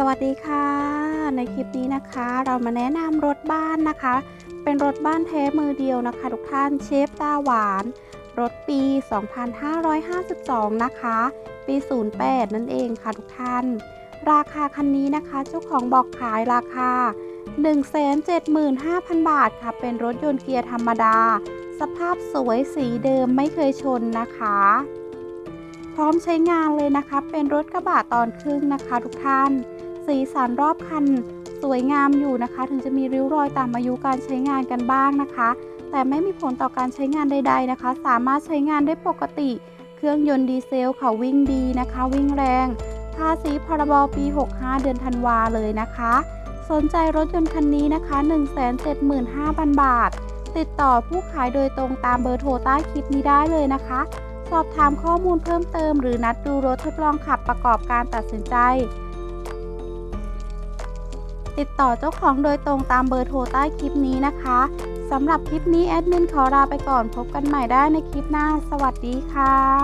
สวัสดีค่ะ ในคลิปนี้นะคะ เรามาแนะนำรถบ้านนะคะ เป็นรถบ้านแท้มือเดียวนะคะ ทุกท่านเชฟตาหวาน รถปี 2552 นะคะ ปี 08 นั่นเองค่ะทุกท่าน ราคาคันนี้นะคะ เจ้าของบอกขายราคา 175,000 บาทค่ะ เป็นรถยนต์เกียร์ธรรมดา สภาพสวยสีเดิมไม่เคยชนนะคะพร้อมใช้งานเลยนะคะ เป็นรถกระบะตอนครึ่งนะคะทุกท่าน สีสันรอบคันสวยงามอยู่นะคะ ถึงจะมีริ้วรอยตามอายุการใช้งานกันบ้างนะคะ แต่ไม่มีผลต่อการใช้งานใด ๆนะคะ สามารถใช้งานได้ปกติ เครื่องยนต์ดีเซลค่ะวิ่งดีนะคะ วิ่งแรงภาษีพรบปี 65 เดือนธันวาเลยนะคะ สนใจรถยนต์คันนี้นะคะ 175,000 บาท ติดต่อผู้ขายโดยตรงตามเบอร์โทรใต้คลิปนี้ได้เลยนะคะ สอบถามข้อมูลเพิ่มเติมหรือนัดดูรถทดลองขับประกอบการตัดสินใจ ติดต่อเจ้าของโดยตรงตามเบอร์โทรใต้คลิปนี้นะคะสำหรับคลิปนี้แอดมินขอลาไปก่อนพบกันใหม่ได้ในคลิปหน้า สวัสดีค่ะ